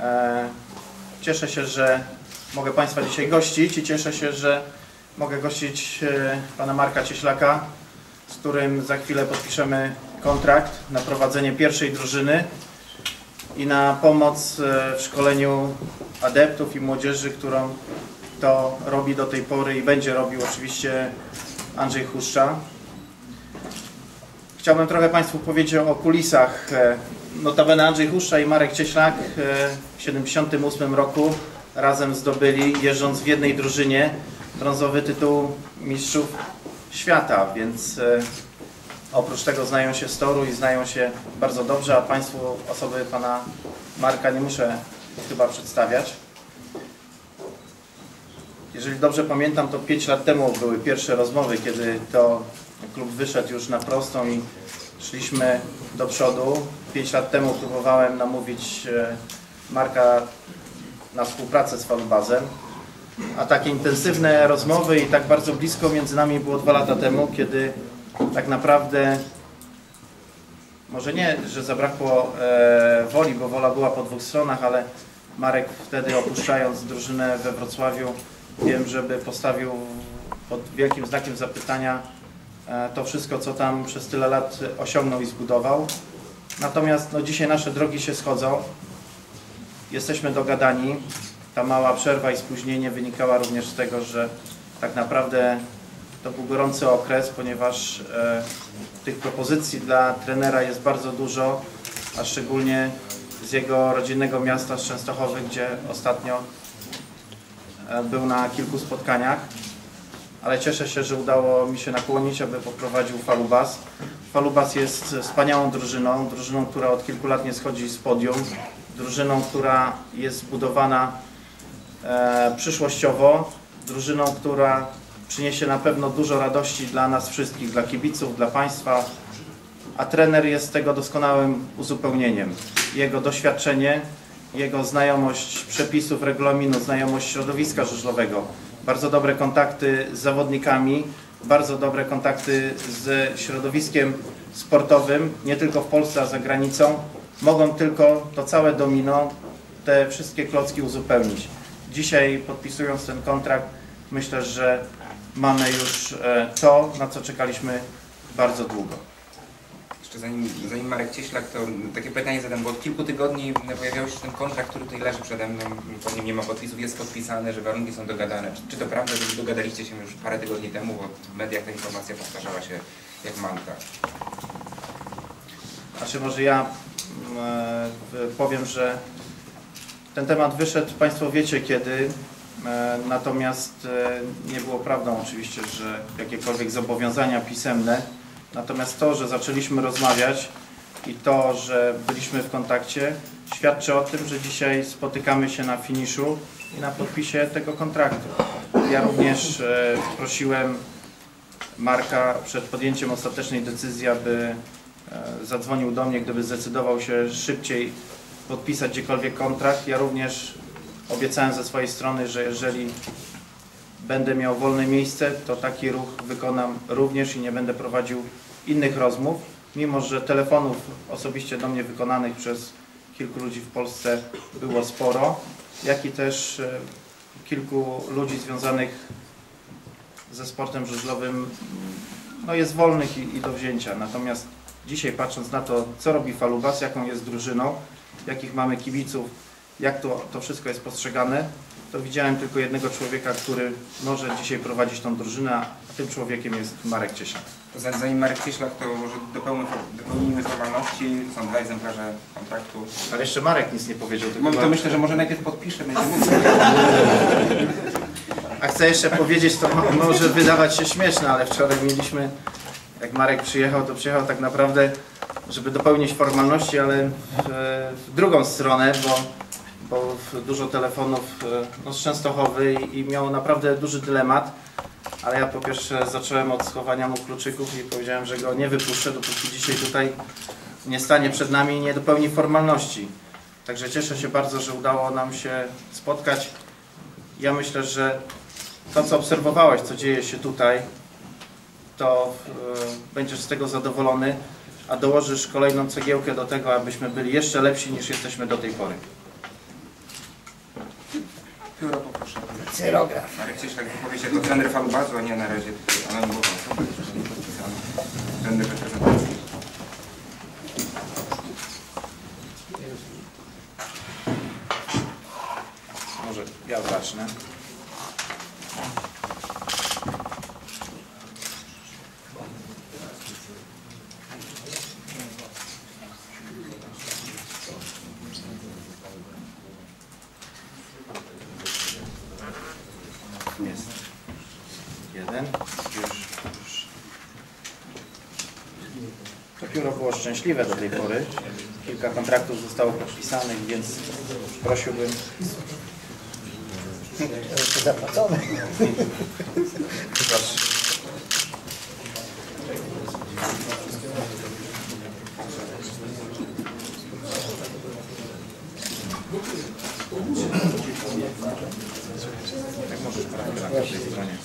E, Cieszę się, że mogę Państwa dzisiaj gościć i cieszę się, że mogę gościć e, Pana Marka Cieślaka, z którym za chwilę podpiszemy kontrakt na prowadzenie pierwszej drużyny i na pomoc e, w szkoleniu adeptów i młodzieży, którą to robi do tej pory i będzie robił oczywiście Andrzej Huszcza. Chciałbym trochę Państwu powiedzieć o kulisach. Notabene Andrzej Huszcza i Marek Cieślak e, w 1978 roku razem zdobyli, jeżdżąc w jednej drużynie, brązowy tytuł mistrzów świata, więc e, oprócz tego znają się z toru i znają się bardzo dobrze, a Państwu osoby Pana Marka nie muszę chyba przedstawiać. Jeżeli dobrze pamiętam, to 5 lat temu były pierwsze rozmowy, kiedy to klub wyszedł już na prostą i szliśmy do przodu. 5 lat temu próbowałem namówić e, Marka na współpracę z Falubazem, a takie intensywne rozmowy i tak bardzo blisko między nami było dwa lata temu, kiedy tak naprawdę może nie, że zabrakło e, woli, bo wola była po dwóch stronach, ale Marek wtedy opuszczając drużynę we Wrocławiu, wiem, żeby postawił pod wielkim znakiem zapytania to wszystko, co tam przez tyle lat osiągnął i zbudował. Natomiast no, dzisiaj nasze drogi się schodzą. Jesteśmy dogadani. Ta mała przerwa i spóźnienie wynikała również z tego, że tak naprawdę to był gorący okres, ponieważ e, tych propozycji dla trenera jest bardzo dużo, a szczególnie z jego rodzinnego miasta, z Częstochowy, gdzie ostatnio e, był na kilku spotkaniach. Ale cieszę się, że udało mi się nakłonić, aby poprowadził Falubas. Falubas jest wspaniałą drużyną, drużyną, która od kilku lat nie schodzi z podium, drużyną, która jest zbudowana e, przyszłościowo, drużyną, która przyniesie na pewno dużo radości dla nas wszystkich, dla kibiców, dla Państwa, a trener jest tego doskonałym uzupełnieniem. Jego doświadczenie, jego znajomość przepisów, regulaminu, znajomość środowiska żużlowego, bardzo dobre kontakty z zawodnikami, bardzo dobre kontakty z środowiskiem sportowym, nie tylko w Polsce, a za granicą, mogą tylko to całe domino, te wszystkie klocki uzupełnić. Dzisiaj podpisując ten kontrakt, myślę, że mamy już e, to, na co czekaliśmy bardzo długo. Jeszcze zanim, zanim Marek Cieślak, to takie pytanie zadam, bo od kilku tygodni pojawiał się ten kontrakt, który tutaj leży przede mną, pod nim nie ma podpisów, jest podpisane, że warunki są dogadane. Czy, czy to prawda, że dogadaliście się już parę tygodni temu, bo w mediach ta informacja powtarzała się jak mantra? Znaczy może ja mm, e, powiem, że ten temat wyszedł, Państwo wiecie kiedy, e, natomiast e, nie było prawdą oczywiście, że jakiekolwiek zobowiązania pisemne, natomiast to, że zaczęliśmy rozmawiać i to, że byliśmy w kontakcie, świadczy o tym, że dzisiaj spotykamy się na finiszu i na podpisie tego kontraktu. Ja również e, prosiłem Marka przed podjęciem ostatecznej decyzji, aby e, zadzwonił do mnie, gdyby zdecydował się szybciej podpisać gdziekolwiek kontrakt. Ja również obiecałem ze swojej strony, że jeżeli będę miał wolne miejsce, to taki ruch wykonam również i nie będę prowadził innych rozmów, mimo że telefonów osobiście do mnie wykonanych przez kilku ludzi w Polsce było sporo, jak i też e, kilku ludzi związanych ze sportem żużlowym no jest wolnych i, i do wzięcia. Natomiast dzisiaj patrząc na to, co robi Falubas, jaką jest drużyną, jakich mamy kibiców, jak to, to wszystko jest postrzegane, to widziałem tylko jednego człowieka, który może dzisiaj prowadzić tą drużynę, a tym człowiekiem jest Marek Cieślak. Zanim Marek Cieślak, to może dopełnimy, dopełnimy formalności, są dwa egzemplarze kontraktu. Ale jeszcze Marek nic nie powiedział. Tylko To myślę, że może najpierw podpiszę, będzie mógł. A chcę jeszcze powiedzieć, to mo- może wydawać się śmieszne, ale wczoraj mieliśmy, jak Marek przyjechał, to przyjechał tak naprawdę, żeby dopełnić formalności, ale w drugą stronę, bo, bo dużo telefonów e, no, z Częstochowy i, i miał naprawdę duży dylemat. Ale ja po pierwsze zacząłem od schowania mu kluczyków i powiedziałem, że go nie wypuszczę, dopóki dzisiaj tutaj nie stanie przed nami i nie dopełni formalności. Także cieszę się bardzo, że udało nam się spotkać. Ja myślę, że to, co obserwowałeś, co dzieje się tutaj, to e, będziesz z tego zadowolony, a dołożysz kolejną cegiełkę do tego, abyśmy byli jeszcze lepsi niż jesteśmy do tej pory. Cyrograf. Marek Cieślak wypowie się jako trener falubazu, a nie na razie tutaj anonimowa osoba, jeszcze nie podpisana. Trener reprezentacji. Może ja zacznę. Jest. Jeden. Już, już. To pióro było szczęśliwe do tej pory. Kilka kontraktów zostało podpisanych, więc prosiłbym Zapłacone. Proszę. Tak możesz prawie na każdej stronie.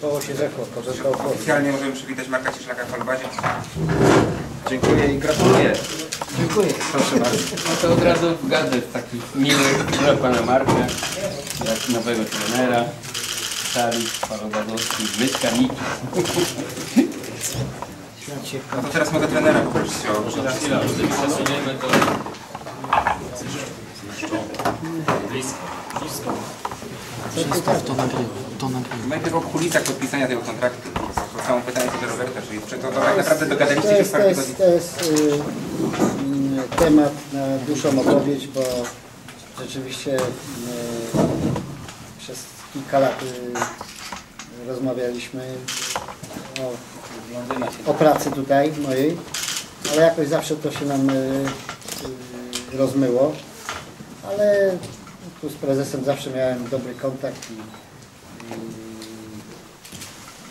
Słowo się rzekło. Oficjalnie możemy przywitać Marka Cieślaka w. Dziękuję i gratuluję. Dziękuję. Proszę bardzo. No to od razu wgadę w taki miły dla pana Marka, jak nowego trenera. Szalik, Falobadowski, Myszka Miki. No to teraz mogę trenera poprosić o Za chwilę przesuniemy to. Najpierw o kulisach podpisania tego kontraktu. To samo pytanie co do Roberta, czyli czy to, to tak naprawdę To dogadaliście się w jest, temat na dłuższą opowieść, bo rzeczywiście y, przez kilka lat y, rozmawialiśmy o, o pracy tutaj mojej, ale jakoś zawsze to się nam y, rozmyło, ale tu z prezesem zawsze miałem dobry kontakt i,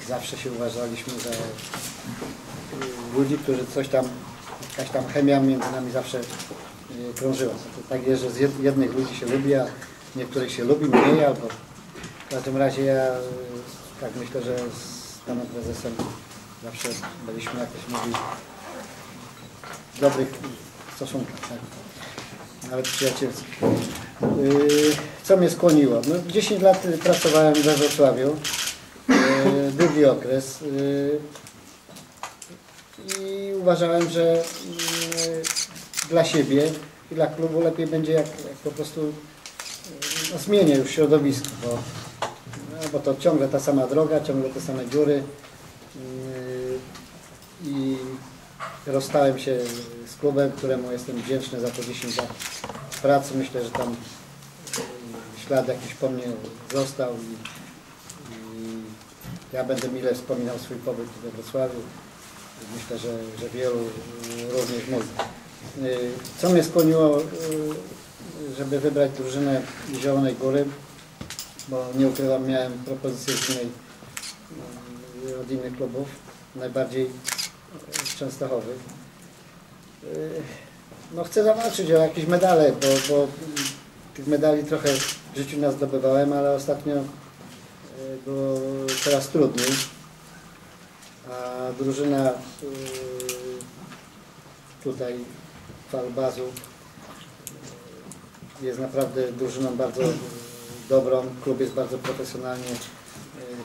i zawsze się uważaliśmy za ludzi, którzy coś tam, jakaś tam chemia między nami zawsze y, krążyła. To tak jest, że z jed- jednych ludzi się lubi, a niektórych się lubi mniej, albo w każdym razie ja y, tak myślę, że z panem prezesem zawsze byliśmy jakoś mówili w dobrych stosunkach, tak? nawet przyjacielskich. Y, Co mnie skłoniło? No, 10 lat pracowałem we Wrocławiu, długi okres. I uważałem, że mm, dla siebie i dla klubu lepiej będzie, jak, jak po prostu mm, no, zmienię już środowisko, bo, no, bo to ciągle ta sama droga, ciągle te same dziury Yy, i rozstałem się z klubem, któremu jestem wdzięczny za to 10 lat pracy. Myślę, że tam ślad jakiś po mnie został i, i ja będę mile wspominał swój pobyt we Wrocławiu. Myślę, że, że wielu y, również mój. Y, Co mnie skłoniło, y, żeby wybrać drużynę Zielonej Góry, bo nie ukrywam, miałem propozycje z innej, od innych klubów, najbardziej z Częstochowy. Y, No chcę zawalczyć o jakieś medale, bo, bo tych medali trochę w życiu nas zdobywałem, ale ostatnio było coraz trudniej a drużyna y, tutaj Falbazu y, jest naprawdę drużyną bardzo dobrą, klub jest bardzo profesjonalnie y,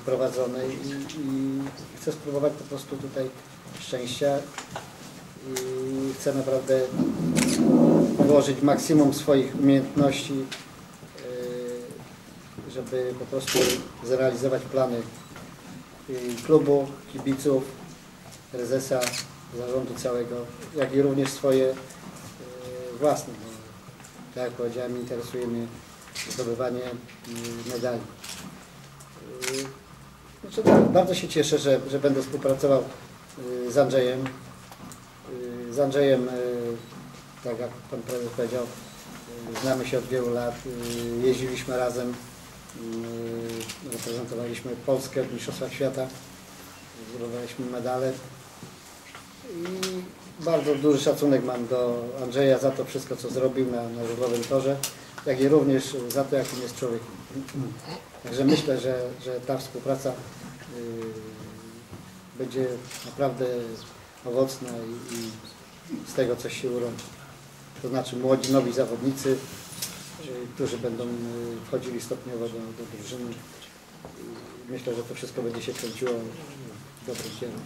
prowadzony i, i chcę spróbować po prostu tutaj szczęścia. I chcę naprawdę włożyć maksimum swoich umiejętności, żeby po prostu zrealizować plany klubu, kibiców, prezesa, zarządu całego, jak i również swoje e, własne. Tak jak powiedziałem, interesuje mnie zdobywanie mm, medali. Znaczy, bardzo się cieszę, że, że będę współpracował z Andrzejem. Z Andrzejem, tak jak Pan Prezes powiedział, znamy się od wielu lat, jeździliśmy razem reprezentowaliśmy Polskę w Mistrzostwach Świata, zdobywaliśmy medale i bardzo duży szacunek mam do Andrzeja za to wszystko, co zrobił na, na torze, jak i również za to, jakim jest człowiekiem. Także myślę, że, że ta współpraca y, będzie naprawdę owocna i, i z tego coś się urodzi. To znaczy młodzi, nowi zawodnicy, którzy będą y, wchodzili stopniowo do, do drużyny. I Myślę, że to wszystko będzie się kręciło w dobrym kierunku.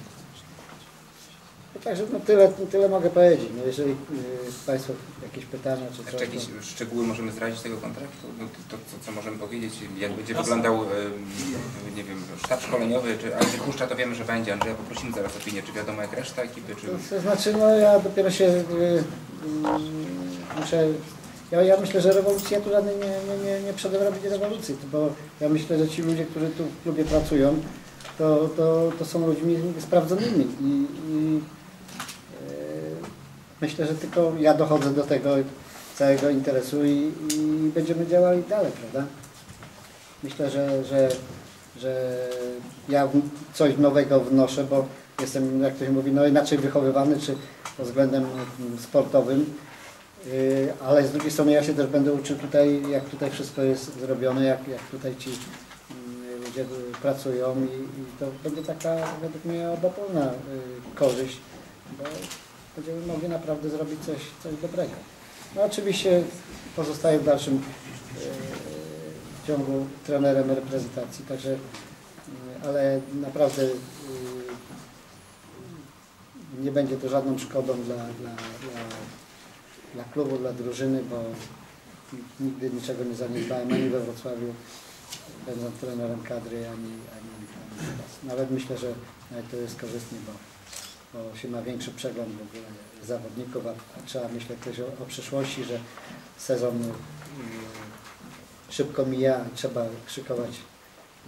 No Także no tyle, tyle mogę powiedzieć. No jeżeli y, Państwo jakieś pytania czy A coś, czy jakieś to... szczegóły możemy zdradzić tego kontraktu? No, to, to co, co możemy powiedzieć? Jak będzie wyglądał, em, nie wiem, sztab szkoleniowy, czy, czy puszcza, to wiemy, że będzie. Andrzeja, poprosimy zaraz opinię, czy wiadomo jak reszta ekipy, czy... To, to znaczy, no ja dopiero się y, y, muszę. Ja, ja myślę, że rewolucja tu żadnej nie, nie, nie, nie robić rewolucji, bo ja myślę, że ci ludzie, którzy tu w klubie pracują, to, to, to są ludźmi sprawdzonymi i, i y, myślę, że tylko ja dochodzę do tego całego interesu i, i będziemy działali dalej, prawda? Myślę, że, że, że ja coś nowego wnoszę, bo jestem, jak ktoś mówi, no inaczej wychowywany, czy pod względem sportowym, ale z drugiej strony ja się też będę uczył tutaj, jak tutaj wszystko jest zrobione, jak, jak tutaj ci mm, ludzie y, pracują i, i to będzie taka według mnie obopólna y, korzyść, bo będziemy mogli naprawdę zrobić coś, coś dobrego. No oczywiście pozostaję w dalszym y, ciągu trenerem reprezentacji, także y, ale naprawdę y, nie będzie to żadną szkodą dla, dla, dla, dla klubu, dla drużyny, bo nigdy niczego nie zaniedbałem ani we Wrocławiu, będąc trenerem kadry, ani, ani, ani teraz. Nawet myślę, że to jest korzystnie, bo, bo się ma większy przegląd w ogóle zawodników, a, a trzeba myśleć też o, o przyszłości, że sezon y, szybko mija, trzeba szykować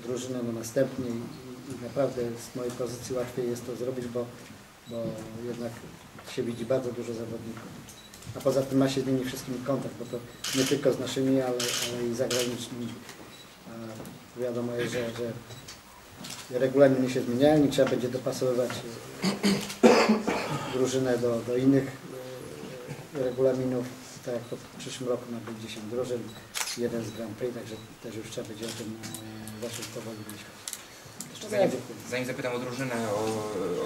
drużynę na następnie i, i, i naprawdę z mojej pozycji łatwiej jest to zrobić, bo, bo jednak się widzi bardzo dużo zawodników. A poza tym ma się z nimi wszystkimi kontakt, bo to nie tylko z naszymi, ale, ale i zagranicznymi. A wiadomo jest, że, że regulaminy się zmieniają i trzeba będzie dopasowywać e, drużynę do, do innych e, regulaminów. Tak jak w przyszłym roku ma być 10 drużyn, jeden z Grand Prix, także też już trzeba będzie o tym e, zacząć powoli myśleć. Zanim, zanim zapytam o drużynę, o,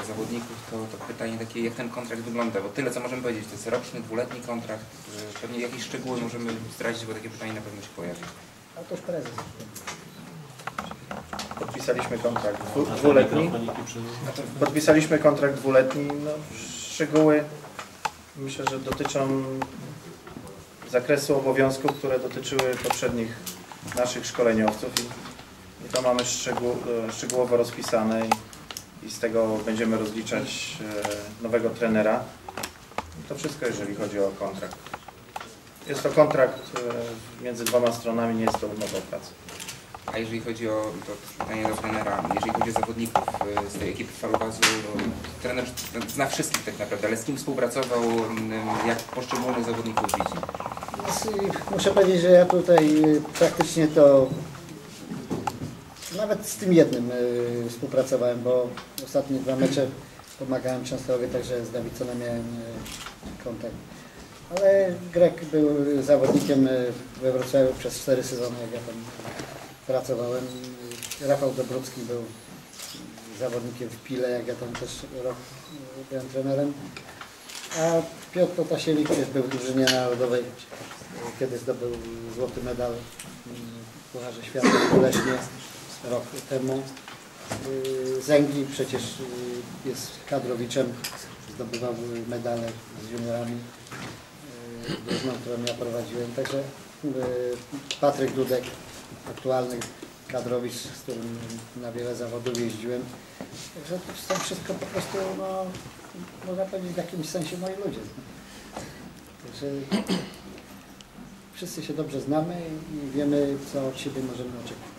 o zawodników, to, to pytanie takie, jak ten kontrakt wygląda? Bo tyle, co możemy powiedzieć, to jest roczny, dwuletni kontrakt. Pewnie jakieś szczegóły możemy zdradzić, bo takie pytanie na pewno się pojawi. A to już prezes. Podpisaliśmy kontrakt dwu- dwuletni. Podpisaliśmy kontrakt dwuletni. No, szczegóły myślę, że dotyczą zakresu obowiązków, które dotyczyły poprzednich naszych szkoleniowców to mamy szczegół, e, szczegółowo rozpisane i, i z tego będziemy rozliczać e, nowego trenera. To wszystko, jeżeli chodzi o kontrakt. Jest to kontrakt e, między dwoma stronami, nie jest to umowa o pracę. A jeżeli chodzi o to pytanie do trenera, jeżeli chodzi o zawodników z tej ekipy Falubazu, trener zna wszystkich tak naprawdę, ale z kim współpracował, jak poszczególnych zawodników widzi? Y, Muszę powiedzieć, że ja tutaj praktycznie to nawet z tym jednym y, współpracowałem, bo ostatnie dwa mecze pomagałem Częstochowie, także z Davidsonem miałem y, kontakt. Ale Grek był zawodnikiem y, we Wrocławiu przez cztery sezony, jak ja tam pracowałem. Y, Rafał Dobrucki był zawodnikiem w Pile, jak ja tam też rok y, byłem trenerem. A Piotr Potasiewicz też był w drużynie narodowej, y, kiedy zdobył złoty medal y, w Pucharze Świata w Leśnie rok temu. Y, Zęgi przecież y, jest kadrowiczem, zdobywał medale z juniorami, y, drużyną, którą ja prowadziłem. Także Patryk Dudek, aktualny kadrowicz, z którym na wiele zawodów jeździłem. Także to są wszystko po prostu, no, można powiedzieć w jakimś sensie moi ludzie. Także wszyscy się dobrze znamy i wiemy, co od siebie możemy oczekiwać.